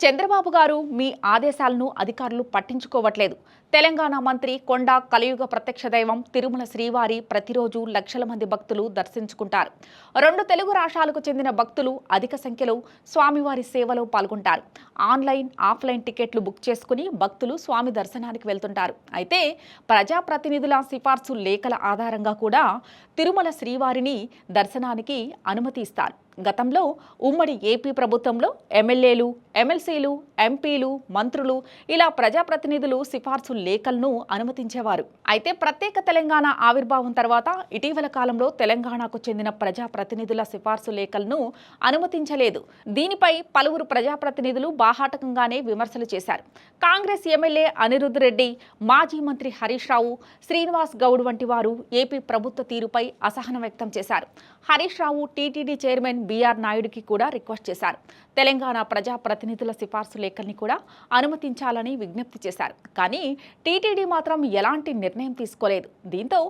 చంద్రబాబు గారు మీ ఆదేశాలను అధికారులు పట్టించుకోవట్లేదు. తెలంగాణ మంత్రి కొండ కలియుగ ప్రత్యక్ష దైవం తిరుమల శ్రీవారి ప్రతిరోజు లక్షల మంది భక్తులు దర్శించుకుంటారు. రెండు తెలుగు రాష్ట్రాలకు చెందిన భక్తులు అధిక సంఖ్యలో స్వామివారి సేవలో పాల్గొంటారు. ఆన్లైన్ ఆఫ్లైన్ టికెట్లు బుక్ చేసుకుని భక్తులు స్వామి దర్శనానికి వెళ్తుంటారు. అయితే ప్రజాప్రతినిధుల సిఫార్సు లేఖల ఆధారంగా కూడా తిరుమల శ్రీవారిని దర్శనానికి అనుమతి ఇస్తారు. గతంలో ఉమ్మడి ఏపీ ప్రభుత్వంలో ఎమ్మెల్యేలు ఎమ్మెల్సీలు ఎంపీలు మంత్రులు ఇలా ప్రజాప్రతినిధులు సిఫార్సు లేఖలను అనుమతించేవారు. అయితే ప్రత్యేక తెలంగాణ ఆవిర్భావం తర్వాత ఇటీవల కాలంలో తెలంగాణకు చెందిన ప్రజాప్రతినిధుల సిఫార్సు లేఖలను అనుమతించలేదు. దీనిపై పలువురు ప్రజాప్రతినిధులు బాహాటకంగానే విమర్శలు చేశారు. కాంగ్రెస్ ఎమ్మెల్యే అనిరుద్ రెడ్డి మాజీ మంత్రి హరీష్ రావు శ్రీనివాస్ గౌడ్ వంటి వారు ఏపీ ప్రభుత్వ తీరుపై అసహనం వ్యక్తం చేశారు. Harish Rao TTD chairman BR నాయుడుకి కూడా రిక్వెస్ట్ చేశారు. తెలంగాణ ప్రజాప్రతినిధుల సిఫార్సు లేఖల్ని కూడా అనుమతించాలని విజ్ఞప్తి చేశారు. కానీ టీటీడీ మాత్రం ఎలాంటి నిర్ణయం తీసుకోలేదు. దీంతో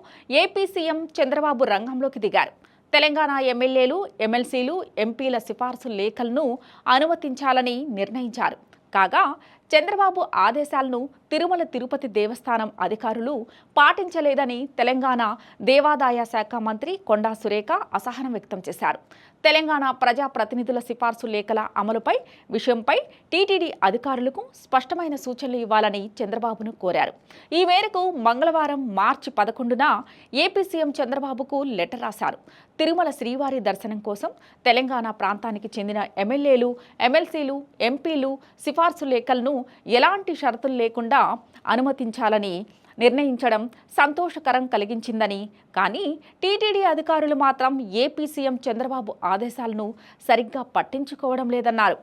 ఏపీ సీఎం చంద్రబాబు రంగంలోకి దిగారు. తెలంగాణ ఎమ్మెల్యేలు ఎమ్మెల్సీలు ఎంపీల సిఫార్సు లేఖలను అనుమతించాలని నిర్ణయించారు. కాగా చంద్రబాబు ఆదేశాలను తిరుమల తిరుపతి దేవస్థానం అధికారులు పాటించలేదని తెలంగాణ దేవాదాయ శాఖ మంత్రి కొండా సురేఖ అసహనం వ్యక్తం చేశారు. తెలంగాణ ప్రజాప్రతినిధుల సిఫార్సు లేఖల అమలుపై విషయంపై టీటీడీ అధికారులకు స్పష్టమైన సూచనలు ఇవ్వాలని చంద్రబాబును కోరారు. ఈ మేరకు మంగళవారం మార్చి పదకొండున ఏపీ సీఎం చంద్రబాబుకు లెటర్ రాశారు. తిరుమల శ్రీవారి దర్శనం కోసం తెలంగాణ ప్రాంతానికి చెందిన ఎమ్మెల్యేలు ఎమ్మెల్సీలు ఎంపీలు సిఫార్సు లేఖలను ఎలాంటి షరతులు లేకుండా అనుమతించాలని నిర్ణయించడం సంతోషకరం కలిగించిందని. కానీ టీటీడీ అధికారులు మాత్రం ఏపీ సీఎం చంద్రబాబు ఆదేశాలను సరిగ్గా పట్టించుకోవడం లేదన్నారు.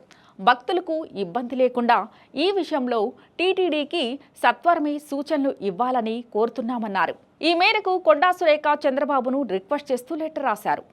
భక్తులకు ఇబ్బంది లేకుండా ఈ విషయంలో టీటీడీకి సత్వరమే సూచనలు ఇవ్వాలని కోరుతున్నామన్నారు. ఈ మేరకు కొండా సురేఖ చంద్రబాబును రిక్వెస్ట్ చేస్తూ లెటర్ రాశారు.